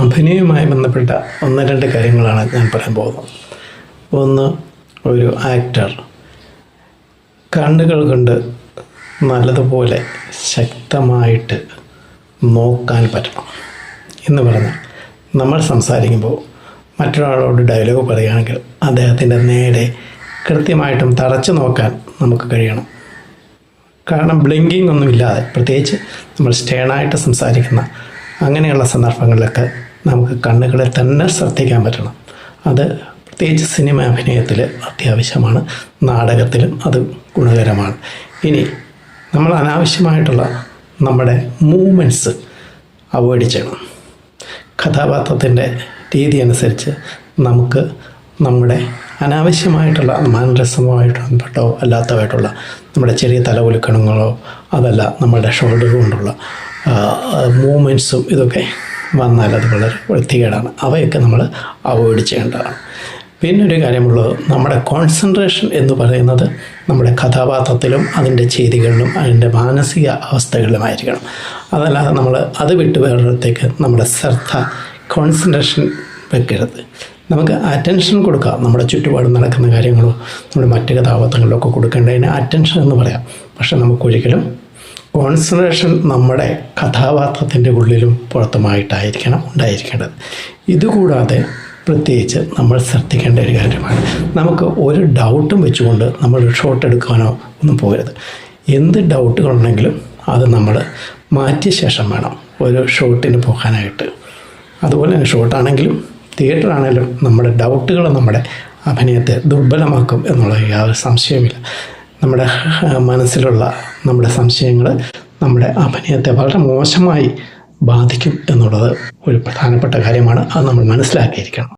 അഭിനയവുമായി ബന്ധപ്പെട്ട ഒന്ന് രണ്ട് കാര്യങ്ങളാണ് ഞാൻ പറയാൻ പോകുന്നത്. ഒന്ന് ഒരു ആക്ടർ കണ്ണുകൾ കൊണ്ട് നല്ലതുപോലെ ശക്തമായിട്ട് നോക്കാൻ പറ്റണം എന്ന് പറഞ്ഞാൽ നമ്മൾ സംസാരിക്കുമ്പോൾ മറ്റൊരാളോട് ഡയലോഗ് പറയുകയാണെങ്കിൽ അദ്ദേഹത്തിന്റെ നേരെ കൃത്യമായിട്ടും തറച്ചു നോക്കാൻ നമുക്ക് കഴിയണം. കാരണം ബ്ലിങ്കിങ് ഒന്നുമില്ലാതെ പ്രത്യേകിച്ച് നമ്മൾ സ്റ്റേണായിട്ട് സംസാരിക്കുന്ന അങ്ങനെയുള്ള സന്ദർഭങ്ങളിലൊക്കെ നമുക്ക് കണ്ണുകളെ തന്നെ ശ്രദ്ധിക്കാൻ പറ്റണം. അത് പ്രത്യേകിച്ച് സിനിമ അഭിനയത്തിൽ അത്യാവശ്യമാണ്. നാടകത്തിലും അത് ഗുണകരമാണ്. ഇനി നമ്മൾ അനാവശ്യമായിട്ടുള്ള നമ്മുടെ മൂവ്മെന്റ്സ് അവോയ്ഡ് ചെയ്യണം. കഥാപാത്രത്തിന്റെ രീതി അനുസരിച്ച് നമുക്ക് നമ്മുടെ അനാവശ്യമായിട്ടുള്ള മാനരസമായിട്ട് അല്ലാത്തതായിട്ടുള്ള നമ്മുടെ ചെറിയ തലകുലുക്കണങ്ങളോ അതല്ല നമ്മുടെ ഷോൾഡർ കൊണ്ടുള്ള മൂമെന്റ്സും ഇതൊക്കെ വന്നാൽ അത് വളരെ വൃത്തികേടാണ്. അവയൊക്കെ നമ്മൾ അവോയ്ഡ് ചെയ്യേണ്ടതാണ്. പിന്നെ ഒരു കാര്യമുള്ളത് നമ്മുടെ കോൺസെൻട്രേഷൻ എന്ന് പറയുന്നത് നമ്മുടെ കഥാപാത്രത്തിലും അതിന്റെ ചെയ്തികളിലും അതിന്റെ മാനസിക അവസ്ഥകളിലുമായിരിക്കണം. അതല്ലാതെ നമ്മൾ അത് വിട്ട് വേറൊരിടത്തേക്ക് നമ്മുടെ ശ്രദ്ധ കോൺസെൻട്രേഷൻ വെക്കരുത്. നമുക്ക് അറ്റൻഷൻ കൊടുക്കാം. നമ്മുടെ ചുറ്റുപാടും നടക്കുന്ന കാര്യങ്ങളോ നമ്മുടെ മറ്റ് കഥാപാത്രങ്ങളിലൊക്കെ കൊടുക്കേണ്ടതിന് അറ്റൻഷൻ എന്ന് പറയാം. പക്ഷെ നമുക്കൊരിക്കലും കോൺസെൻട്രേഷൻ നമ്മുടെ കഥാപാത്രത്തിന്റെ ഉള്ളിലും പുറത്തുമായിട്ടായിരിക്കണം ഉണ്ടായിരിക്കേണ്ടത്. ഇതുകൂടാതെ പ്രത്യേകിച്ച് നമ്മൾ ശ്രദ്ധിക്കേണ്ട ഒരു കാര്യമാണ്. നമുക്ക് ഒരു ഡൗട്ടും വെച്ചുകൊണ്ട് നമ്മൾ ഷോട്ട് എടുക്കാനോ ഒന്നും പോകരുത്. എന്ത് ഡൗട്ടുകളുണ്ടെങ്കിലും അത് നമ്മൾ മാറ്റിയ ശേഷം വേണം ഒരു ഷോട്ടിന് പോകാനായിട്ട്. അതുപോലെ തന്നെ ഷോട്ടാണെങ്കിലും തിയേറ്ററാണെങ്കിലും നമ്മുടെ ഡൗട്ടുകൾ നമ്മുടെ അഭിനയത്തെ ദുർബലമാക്കും എന്നുള്ള യാതൊരു സംശയവുമില്ല. നമ്മുടെ മനസ്സിലുള്ള നമ്മുടെ സംശയങ്ങൾ നമ്മുടെ അഭിനയത്തെ വളരെ മോശമായി ബാധിക്കും എന്നുള്ളത് ഒരു പ്രധാനപ്പെട്ട കാര്യമാണ്. അത് നമ്മൾ മനസ്സിലാക്കിയിരിക്കണം.